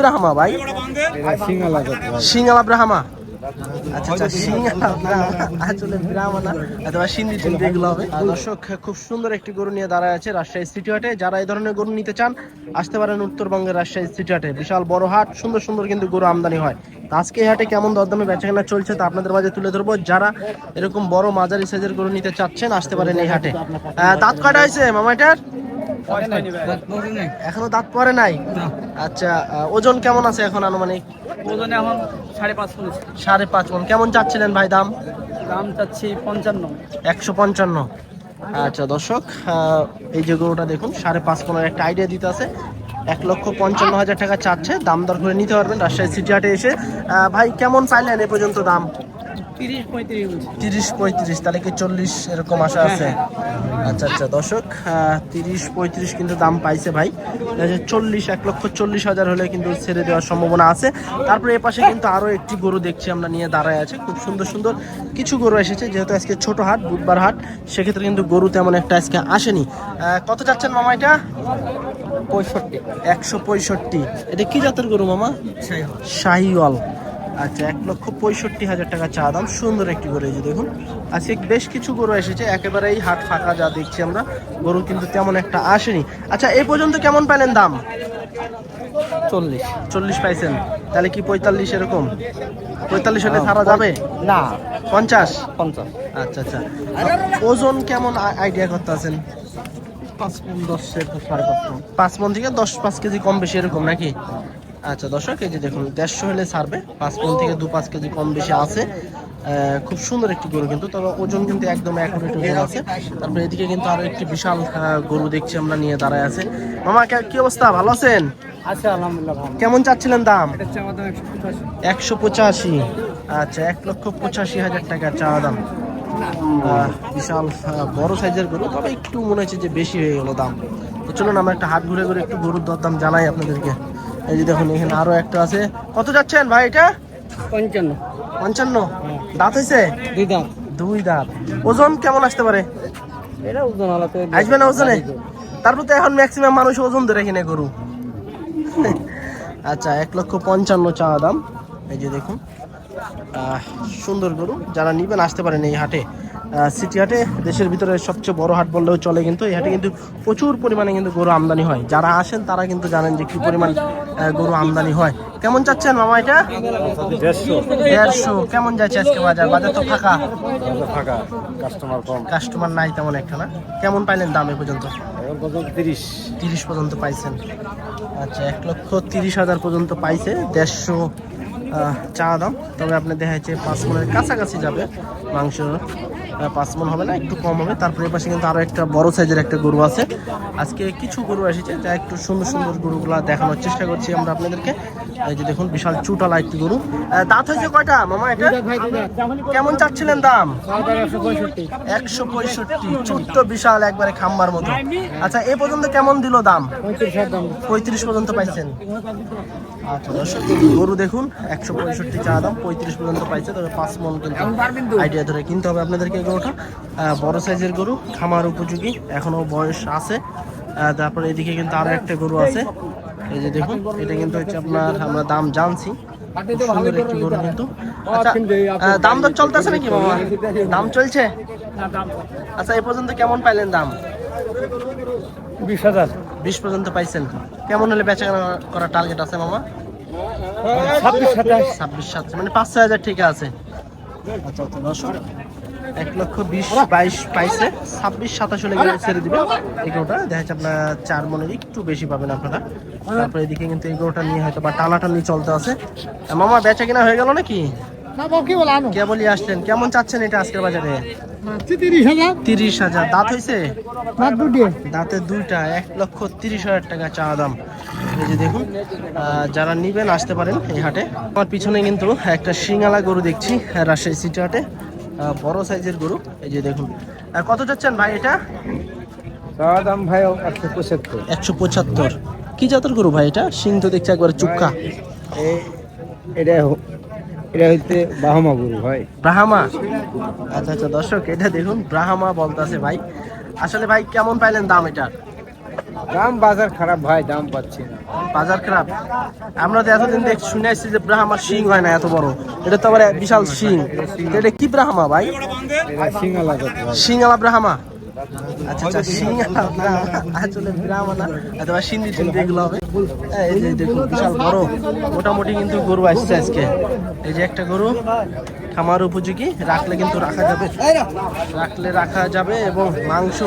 ব্রাহ্মা ভাই? সিঙ্গালা ব্রাহ্মা। আচ্ছা আচ্ছা সিন্ধি হবে। খুব সুন্দর একটি গরু নিয়ে দাঁড়ায় আছে রাজশাহী হাটে। যারা এই ধরনের গরু নিতে চান, আসতে পারেন উত্তরবঙ্গের হাটে। বিশাল বড় হাট, সুন্দর সুন্দর কিন্তু গরু আমদানি হয়। আজকে এই হাটে কেমন দরদামে বেচাকেনা চলছে তা আপনাদের মাঝে তুলে ধরবো। যারা এরকম বড় মাঝারি সাইজের গরু নিতে চাচ্ছেন, আসতে পারেন এই হাটে। দাঁত কাটা হয়েছে? মামাটার এখনও দাঁত পরে নাই? আচ্ছা ওজন কেমন আছে এখন আনুমানিক? ওজনে এখন সাড়ে পাঁচ পনেরো সাড়ে পাঁচ মন। কেমন চাচ্ছিলেন ভাই দাম? দাম চাচ্ছি পঞ্চান্ন। একশো পঞ্চান্ন। আচ্ছা দর্শক এই যে গরুটা দেখুন সাড়ে পাঁচ পনেরো একটা আইডিয়া দিতে আছে। এক লক্ষ পঞ্চান্ন হাজার টাকা চাচ্ছে। দাম দর করে নিতে পারবেন রাজশাহী সিটি হাটে এসে। ভাই কেমন চাইলেন এ পর্যন্ত দাম? তিরিশ পঁয়ত্রিশ তাহলে কি চল্লিশ এরকম আশা আছে? আচ্ছা আচ্ছা দর্শক তিরিশ পঁয়ত্রিশ কিন্তু দাম পাইছে ভাই। চল্লিশ এক লক্ষ চল্লিশ হাজার হলে কিন্তু ছেড়ে দেওয়ার সম্ভাবনা আছে। তারপরে এ পাশে কিন্তু আরও একটি গরু দেখছি আমরা নিয়ে দাঁড়ায় আছে। খুব সুন্দর সুন্দর কিছু গরু এসেছে যেহেতু আজকে ছোট হাট বুধবার হাট সেক্ষেত্রে কিন্তু গরু তেমন একটা আজকে আসেনি। আহ, কত যাচ্ছেন মামা এটা? পঁয়ষট্টি। একশো পঁয়ষট্টি। এটা কি জাতের গরু মামা? শাহিওয়াল। আচ্ছা এক লক্ষ পঁয়ষট্টি হাজার টাকা চা দাম সুন্দর একটি গরু এই যে দেখুন। আজকে বেশ কিছু গরু এসেছে একেবারেই হাট ফাঁকা যা দেখছি আমরা। গরু কিন্তু তেমন একটা আসেনি। আচ্ছা এই পর্যন্ত কেমন পেলেন দাম? চল্লিশ। চল্লিশ পাইছেন। তাহলে কি পঁয়তাল্লিশ এরকম? পঁয়তাল্লিশ হলে ছাড়া যাবে? না। পঞ্চাশ? পঞ্চাশ। আচ্ছা আচ্ছা। ওজন কেমন আইডিয়া করতে আছেন? পাঁচ পন দশ সাড়ে পাঁচ পন পাঁচ মন থেকে দশ পাঁচ কেজি কম বেশি এরকম নাকি? আচ্ছা দর্শক এই যে দেখুন দেড়শো হলে ছাড়বে পাঁচ মন থেকে দু পাঁচ কেজি কম বেশি আছে। খুব সুন্দর একটি গরু কিন্তু তবে ওজন কিন্তু একদম অ্যাকুরেট ওজন আছে। তারপরে এদিকে কিন্তু আরও একটি বিশাল গরু দেখছি আমরা নিয়ে দাঁড়ায় আছে। মামা কে- অবস্থা? ভালো আছেন? আলহামদুলিল্লাহ ভালো। কেমন চাচ্ছিলেন দাম? একশো পঁচাশি। আচ্ছা এক লক্ষ পঁচাশি হাজার টাকা চা দাম। বিশাল বড় সাইজের গরু তবে একটু মনে হচ্ছে যে বেশি হয়ে গেল দাম। তো চলুন আমরা একটা হাত ঘুরে ঘুরে একটু গরুর দরদাম জানাই আপনাদেরকে। এই যে দেখুন এখানে আরও একটা আছে। কত যাচ্ছেন ভাই এটা? পঞ্চান্ন। পঞ্চান্ন? দাঁত হয়েছে? দুই দাঁত। দুই দাঁত। ওজন কেমন আসতে পারে? এটা ওজন আলাদা। আসবে না ওজনে? তারপর তো এখন ম্যাক্সিমাম মানুষ ওজন ধরে কিনে গরু। আচ্ছা এক লক্ষ পঞ্চান্ন চাওয়া দাম। এই যে দেখুন। সুন্দর গরু। যারা নিবেন আসতে পারেন এই হাটে। সিটি হাটে দেশের ভিতরে সবচেয়ে বড় হাট বললেও চলে কিন্তু এই হাটে কিন্তু প্রচুর পরিমাণে কিন্তু গরু আমদানি হয়। যারা আসেন তারা কিন্তু জানেন যে কি পরিমাণ গরু আমদানি হয়। কেমন চাচ্ছেন মামা এটা? দেড়শো। কেমন যাচ্ছে আজকে বাজার? বাজার তো ফাঁকা। ফাঁকা। কাস্টমার কম। কাস্টমার নাই তেমন একটা না? কেমন পাইলেন দাম এ পর্যন্ত? তিরিশ। তিরিশ পর্যন্ত পাইছেন। আচ্ছা এক লক্ষ তিরিশ হাজার পর্যন্ত পাইছে। দেড়শো চা দাম। তবে আপনি দেখা যাচ্ছে পাঁচ মনের কাছাকাছি যাবে মাংস। পাঁচ মন হবে না একটু কম হবে। তারপরে পাশে কিন্তু আরও একটা বড় সাইজের একটা গরু আছে। আজকে কিছু গরু এসেছে যা একটু সুন্দর সুন্দর গরুগুলা দেখানোর চেষ্টা করছি আমরা আপনাদেরকে। এই যে দেখুন বিশাল চুটালা একটি গরু। দাঁত হয়েছে কয়টা মামা এটা? কেমন চাচ্ছিলেন দাম? একশো পঁয়ষট্টি চুট্ট বিশাল একবারে খাম্বার মতো। আচ্ছা এ পর্যন্ত কেমন দিল দাম? পঁয়ত্রিশ পর্যন্ত পাইছেন। আচ্ছা দর্শক গরু দেখুন একশো পঁয়ষট্টি চা দাম পঁয়ত্রিশ পর্যন্ত পাইছে। তবে পাঁচ মন কিন্তু আইডিয়া ধরে কিনতে হবে আপনাদেরকে। গরুটা বড় সাইজের গরু খামার উপযোগী এখনও বয়স আছে। তারপরে এদিকে কিন্তু আরও একটা গরু আছে। এই যে দেখুন এটা কিন্তু হচ্ছে আপনার আমরা দাম জানছি। খুব সুন্দর একটি গরু কিন্তু। আচ্ছা দাম দর চলতেছে নাকি মামা? দাম চলছে? আচ্ছা এ পর্যন্ত কেমন পাইলেন দাম? বিশ হাজার। বিশ পর্যন্ত পাইছেন। কেমন হলে বেচা করার টার্গেট আছে মামা? ছাব্বিশ সাতাশ। ছাব্বিশ সাত মানে পাঁচ ছয় হাজার ঠিক আছে। আচ্ছা আচ্ছা দর্শক এক লক্ষ বিশ বাইশ পাইছে। ছাব্বিশ সাতাশ হলে গেলে ছেড়ে দিবে। এগুলোটা দেখা যাচ্ছে আপনার চার মনের একটু বেশি পাবেন আপনারা। তারপরে এদিকে কিন্তু এগুলোটা নিয়ে হয়তো বা টানাটানি চলতে আছে। মামা বেচা কিনা হয়ে গেল নাকি? আসলেন কেমন চাচ্ছেন এটা আজকের বাজারে? তিরিশ হাজার। দাঁত হয়েছে? দাঁতে দুইটা এক লক্ষ তিরিশ হাজার টাকা চা দাম। এই যে দেখুন যারা নিবেন আসতে পারেন এই হাটে। আমার পিছনে কিন্তু একটা শিঙালা গরু দেখছি রাজশাহী সিটি হাটে। বড় সাইজের গরু। এই যে দেখুন। আর কত যাচ্ছেন ভাই এটা? দাম ভাই একশো পঁচাত্তর। একশো পঁচাত্তর। কি জাতের গরু ভাই এটা? সিং তো দেখছি একবার চুক্কা। এটা এটা হইতে বাহমা গরু ভাই। ব্রাহ্মা? আচ্ছা আচ্ছা দর্শক এটা দেখুন ব্রাহ্মা বলতেছে ভাই। আসলে ভাই কেমন পাইলেন দাম এটার? দাম বাজার খারাপ ভাই দাম পাচ্ছি না। বাজার খারাপ? আমরা তো এতদিন দেখ শুনে আসছি যে ব্রাহ্মার শিং হয় না এত বড়। এটা তো আবার বিশাল শিং এটা কি ব্রাহ্মা ভাই? সিঙ্গালা ব্রাহ্মা? আচ্ছা আচ্ছা হ্যাঁ, মোটামুটি কিন্তু গরু আসছে আজকে। এই যে একটা গরু খামার উপযোগী রাখলে কিন্তু রাখা যাবে। রাখলে রাখা যাবে এবং মাংস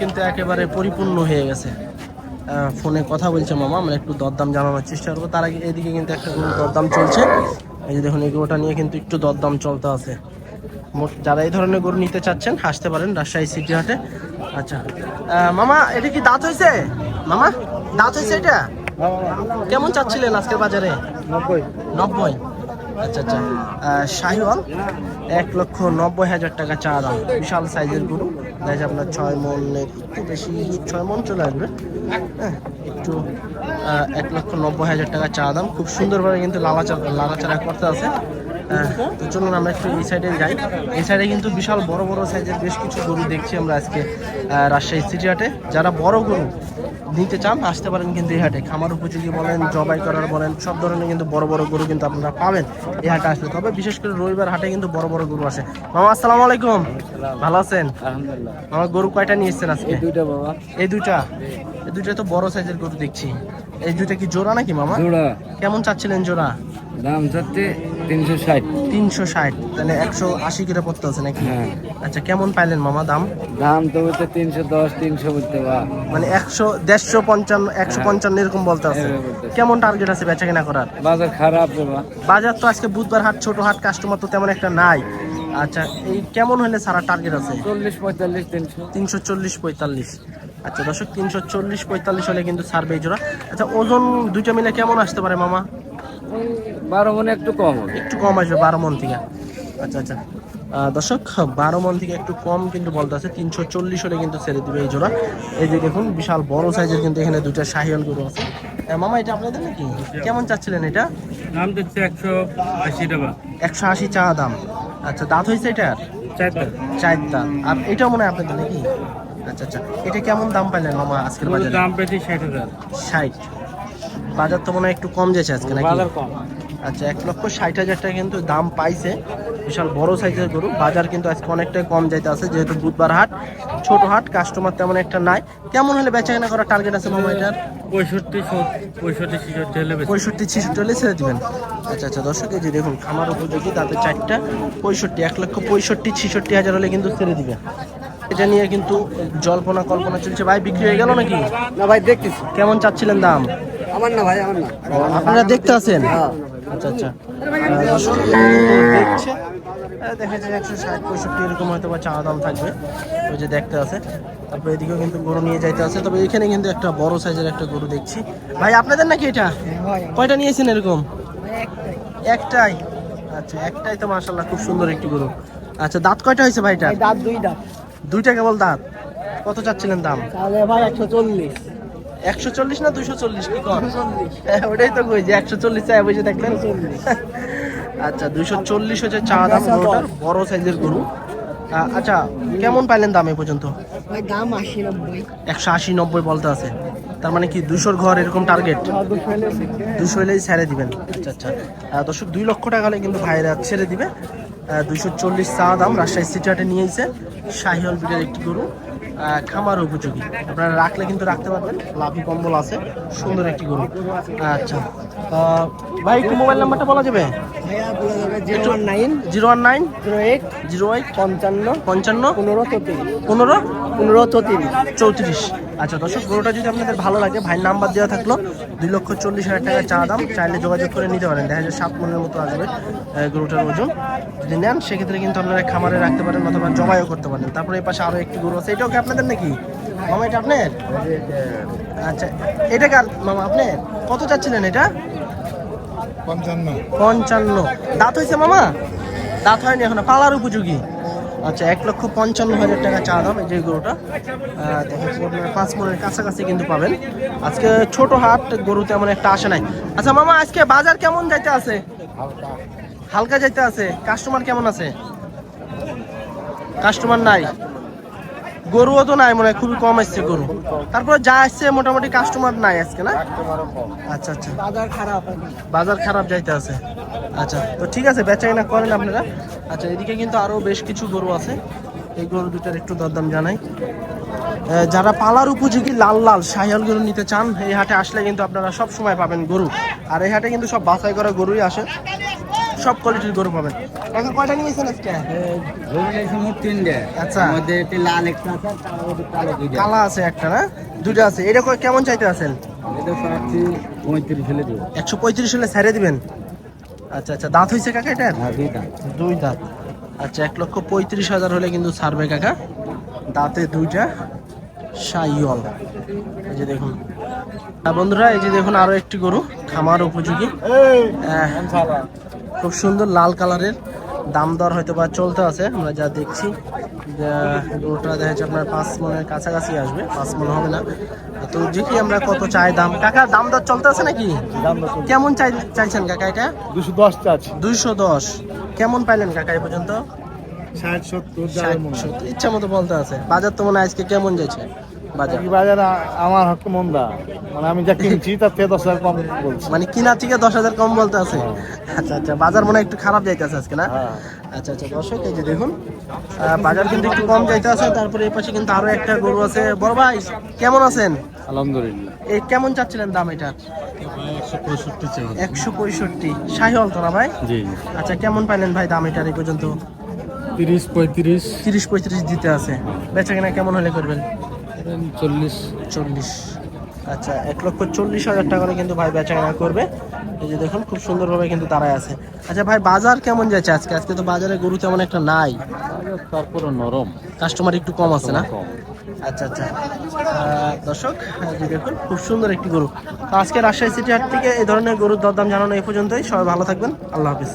কিন্তু একেবারে পরিপূর্ণ হয়ে গেছে। ফোনে কথা বলছে মামা আমরা একটু দরদাম জানানোর চেষ্টা করব। তার আগে এদিকে কিন্তু একটা গরুর দরদাম চলছে। এই যে দেখুন এই গরুটা নিয়ে কিন্তু একটু দরদাম চলতে আছে। মোট যারা এই ধরনের গরু নিতে চাচ্ছেন আসতে পারেন রাজশাহী সিটি হাটে। আচ্ছা। মামা এটা কি দাঁত হয়েছে? মামা দাঁত হয়েছে এটা? কেমন চাচ্ছিলেন আজকের বাজারে? নব্বই। নব্বই। আচ্ছা আচ্ছা। শাহিওয়াল এক লক্ষ নব্বই হাজার টাকা চা দাম। বিশাল সাইজের গরু। দেখা আপনার ছয় মন একটু বেশি ছয় মন চলে আসবে। হ্যাঁ একটু এক লক্ষ নব্বই হাজার টাকা চা দাম। খুব সুন্দরভাবে কিন্তু লালাচার লালাচারা করতে আছে। তো চলুন আমরা একটু এই সাইডে যাই। এই সাইডে কিন্তু বিশাল বড় বড় সাইজের বেশ কিছু গরু দেখছি আমরা আজকে রাজশাহী সিটি হাটে। যারা বড় গরু নিতে চান আসতে পারেন কিন্তু এই হাটে। খামার উপযোগী বলেন জবাই করার বলেন সব ধরনের কিন্তু বড় বড় গরু কিন্তু আপনারা পাবেন এই হাটে আসলে তবে বিশেষ করে রবিবার হাটে কিন্তু বড় বড় গরু আসে মামা আসসালামু আলাইকুম। ভালো আছেন? আলহামদুলিল্লাহ। আমার গরু কয়টা নিয়ে এসছেন আজকে? এই দুইটা বাবা। এই দুইটা? এই দুইটা তো বড় সাইজের গরু দেখছি। এই দুইটা কি জোড়া নাকি মামা? জোড়া। কেমন চাচ্ছিলেন জোড়া? দাম চাচ্ছে তিনশো ষাট। তিনশো ষাট। তাহলে একশো আশি করে পড়তে আছে নাকি? হ্যাঁ। আচ্ছা কেমন পাইলেন মামা দাম? দাম তো বলতে তিনশো দশ তিনশো বলতে মানে একশো দেড়শো পঞ্চান্ন একশো পঞ্চান্ন এরকম বলতে আছে। কেমন টার্গেট আছে বেচা কেনা করার? বাজার খারাপ বাজার তো আজকে বুধবার হাট ছোট হাট কাস্টমার তো তেমন একটা নাই। আচ্ছা এই কেমন হলে সারা টার্গেট আছে? চল্লিশ পঁয়তাল্লিশ তিনশো। তিনশো চল্লিশ পঁয়তাল্লিশ। আচ্ছা দর্শক তিনশো চল্লিশ পঁয়তাল্লিশ হলে কিন্তু সার্ভে জোড়া। আচ্ছা ওজন দুইটা মিলে কেমন আসতে পারে মামা? বারো মনে একটু কম হবে। একটু কম আসবে বারো মন থেকে। আচ্ছা আচ্ছা। দর্শক বারো মন থেকে একটু কম কিন্তু বলতে আছে তিনশো চল্লিশ হলে কিন্তু ছেড়ে দিবে এই জোড়া। এই যে দেখুন বিশাল বড় সাইজের কিন্তু এখানে দুইটা শাহিয়াল গরু আছে। মামা এটা আপনাদের নাকি? কেমন চাচ্ছিলেন এটা? দাম দিচ্ছে একশো আশি টাকা। একশো আশি চা দাম। আচ্ছা দাঁত হয়েছে এটার চারটা চার দাঁত। আর এটাও মনে হয় আপনাদের নাকি? আচ্ছা আচ্ছা। এটা কেমন দাম পাইলেন মামা আজকের বাজারে? দাম পেয়েছি ষাট হাজার। ষাট। বাজার তো মনে হয় একটু কম যাচ্ছে আজকে নাকি? বাজার কম। আচ্ছা এক লক্ষ ষাট হাজার টাকা কিন্তু দাম পাইছে। বিশাল বড় সাইজের গরু। বাজার কিন্তু আজকে অনেকটাই কম যাইতে আছে যেহেতু বুধবার হাট ছোট হাট কাস্টমার তেমন একটা নাই। কেমন হলে বেচা কেনা করার টার্গেট আছে মামা এটার? পঁয়ষট্টি পঁয়ষট্টি ছিষট্টি হলে পঁয়ষট্টি ছিষট্টি হলে ছেড়ে দেবেন। আচ্ছা আচ্ছা দর্শক এই যে দেখুন খামার উপযোগী তাতে চারটা পঁয়ষট্টি এক লক্ষ পঁয়ষট্টি ছিষট্টি হাজার হলে কিন্তু ছেড়ে দিবে। এটা নিয়ে কিন্তু জল্পনা কল্পনা চলছে। ভাই বিক্রি হয়ে গেল নাকি? না ভাই দেখতেছি। কেমন চাচ্ছিলেন দাম? আমার না ভাই আমার না। আপনারা দেখতে আছেন? আচ্ছা আচ্ছা। দেখা একশো ষাট পঁয়ষট্টি এরকম হয়তো বা চাওয়া দাম থাকবে। ওই যে দেখতে আছে। তারপরে এদিকেও কিন্তু গরু নিয়ে যাইতে আছে। তবে এখানে কিন্তু একটা বড় সাইজের একটা গরু দেখছি। ভাই আপনাদের নাকি এটা? কয়টা নিয়েছেন এরকম? একটাই। আচ্ছা একটাই তো মাশাল্লাহ খুব সুন্দর একটি গরু। আচ্ছা দাঁত কয়টা হয়েছে ভাইটা দাঁত দুই দাঁত। দুইটা কেবল দাঁত। কত চাচ্ছিলেন দাম? তাহলে ভাই একশো চল্লিশ। একশো চল্লিশ না দুশো চল্লিশ? কি কর? হ্যাঁ, ওটাই তো কই যে একশো চল্লিশ চাই বুঝে দেখলেন আচ্ছা দুশো চল্লিশ হচ্ছে চা দাম গরুটার বড় সাইজের গরু। আচ্ছা কেমন পাইলেন দাম এ পর্যন্ত? ভাই দাম আশি নব্বই। একশো আশি নব্বই বলতে আছে। তার মানে কি দুশোর ঘর এরকম টার্গেট দুশো হলেই ছেড়ে দিবেন। আচ্ছা আচ্ছা। দর্শক দুই লক্ষ টাকা হলে কিন্তু ভাইরা ছেড়ে দিবে। দুইশো চল্লিশ চা দাম রাজশাহী সিটি হাটে নিয়েছে শাহিওল বিটের একটি গরু। খামার উপযোগী। আপনারা রাখলে কিন্তু রাখতে পারবেন। লাভি কম্বল আছে সুন্দর একটি গরু। আচ্ছা। ভাই একটু মোবাইল নাম্বারটা বলা যাবে? ভাইয়া zero one nine zero one nine zero eight zero eight পঞ্চান্ন পঞ্চান্ন পনেরো চৌত্রিশ পনেরো? পনেরো চৌত্রিশ। চৌত্রিশ। আচ্ছা দর্শক গরুটা যদি আপনাদের ভালো লাগে ভাইয়ের নাম্বার দেওয়া থাকল দুই লক্ষ চল্লিশ হাজার টাকা চা দাম। চাইলে যোগাযোগ করে নিতে পারেন। দেখা যায় সাত মনের মতো আসবে গরুটার ওজন। যদি নেন সেক্ষেত্রে কিন্তু আপনারা খামারে রাখতে পারেন অথবা জবাইও করতে পারেন। তারপরে এই পাশে আরও একটি গরু আছে। এটাও কি আপনাদের নাকি? মামা এটা আপনার? আচ্ছা এটা কার? মামা আপনার? কত চাচ্ছিলেন এটা? পঞ্চান্ন। দাঁত হয়েছে মামা? দাঁত হয়নি এখন পালার উপযোগী। আচ্ছা এক লক্ষ পঞ্চান্ন হাজার টাকা চা দাম এই যে গরুটা। আপনারা পাঁচ মনের কাছাকাছি কিন্তু পাবেন। আজকে ছোট হাট গরু তেমন একটা আসে নাই। আচ্ছা মামা আজকে বাজার কেমন যাইতে আছে? হালকা যাইতে আছে। কাস্টমার কেমন আছে? কাস্টমার নাই? গরুও তো নাই মনে হয় খুবই কম এসছে গরু। তারপরে যা আসছে মোটামুটি কাস্টমার নাই আজকে না? আচ্ছা আচ্ছা। বাজার খারাপ। বাজার খারাপ যাইতে আছে। আচ্ছা তো ঠিক আছে বেচা কিনা করেন আপনারা। আচ্ছা এদিকে কিন্তু আরও বেশ কিছু গরু আছে। এই গরু দুটার একটু দরদাম জানাই। যারা পালার উপযোগী লাল লাল শাহিয়াল গরু নিতে চান এই হাটে আসলে কিন্তু আপনারা সব সময় পাবেন গরু। আর এই হাটে কিন্তু সব বাছাই করা গরুই আসে। সব কোয়ালিটির গরু পাবেন। এখন কয়টা নিয়েছেন আজকে? গরু নিয়েছি মোট তিনটে আচ্ছা। মধ্যে একটি লাল একটা আছে কালো আছে একটা না? দুইটা আছে। এটা কয়- কেমন চাইতে আছেন? এটা চাচ্ছি পঁয়ত্রিশ ফেলে দেবো একশো পঁয়ত্রিশ হলে ছেড়ে দিবেন। আচ্ছা আচ্ছা। দাঁত হয়েছে কাকা এটার? হ্যাঁ দুইটা দুই দাঁত। আচ্ছা এক লক্ষ পঁয়ত্রিশ হাজার হলে কিন্তু ছাড়বে কাকা। দাঁতে দুইটা। সাইয়ল এই যে দেখুন। বন্ধুরা এই যে দেখুন আরও একটি গরু খামার উপযোগী। খুব সুন্দর লাল কালারের দাম দর হয়তো বা চলতে আছে আমরা যা দেখছি। গরুটা দেখা যাচ্ছে আপনার পাঁচ মনের কাছাকাছি আসবে পাঁচ মন হবে না। তো দেখি আমরা কত চাই দাম। কাকা দাম দর চলতে আছে নাকি? কেমন চাই চাইছেন কাকা এটা? দুশো দশ আছে দুইশো দশ। কেমন পাইলেন কাকা এই পর্যন্ত? ষাট সত্তর ষাট, সত্তর, ইচ্ছা মতো বলতে আছে। বাজার তো মনে হয় আজকে কেমন যাচ্ছে? বাজার। বাজারে আমার হক মন্দা। মানে আমি যা কিনছি তার থেকে দশ হাজার কম বলছি। মানে কিনা থেকে দশ হাজার কম বলতে আছে? আচ্ছা আচ্ছা বাজার মনে হয় একটু খারাপ যাইতেছে আজকে না? হ্যাঁ। আচ্ছা আচ্ছা দর্শক এই যে দেখুন বাজার কিন্তু একটু কম যাইতে আছে তারপরে এই পাশে কিন্তু আরও একটা গরু আছে। বড় ভাই কেমন আছেন? আলহামদুলিল্লাহ। এই কেমন চাচ্ছিলেন দাম এটার? একশো পঁয়ষট্টি একশো পঁয়ষট্টি শাহিওয়াল তো না ভাই? জি। আচ্ছা কেমন পাইলেন ভাই দাম এটার এই পর্যন্ত? তিরিশ পঁয়ত্রিশ। তিরিশ পঁয়ত্রিশ দিতে আছে। বেচা কিনা কেমন হলে করবেন? চল্লিশ চল্লিশ। আচ্ছা এক লক্ষ চল্লিশ হাজার টাকা করে কিন্তু ভাই বেচা কেনা করবে। এই যে দেখুন খুব সুন্দরভাবে কিন্তু দাঁড়ায় আছে। আচ্ছা ভাই বাজার কেমন যাচ্ছে আজকে? আজকে তো বাজারে গরু তেমন একটা নাই। তারপরে নরম। কাস্টমার একটু কম আছে না? আচ্ছা আচ্ছা। দর্শক দেখুন খুব সুন্দর একটি গরু। তো আজকে রাজশাহী সিটি হাট থেকে এই ধরনের গরুর দরদাম জানানো এই পর্যন্তই। সবাই ভালো থাকবেন। আল্লাহ হাফিজ।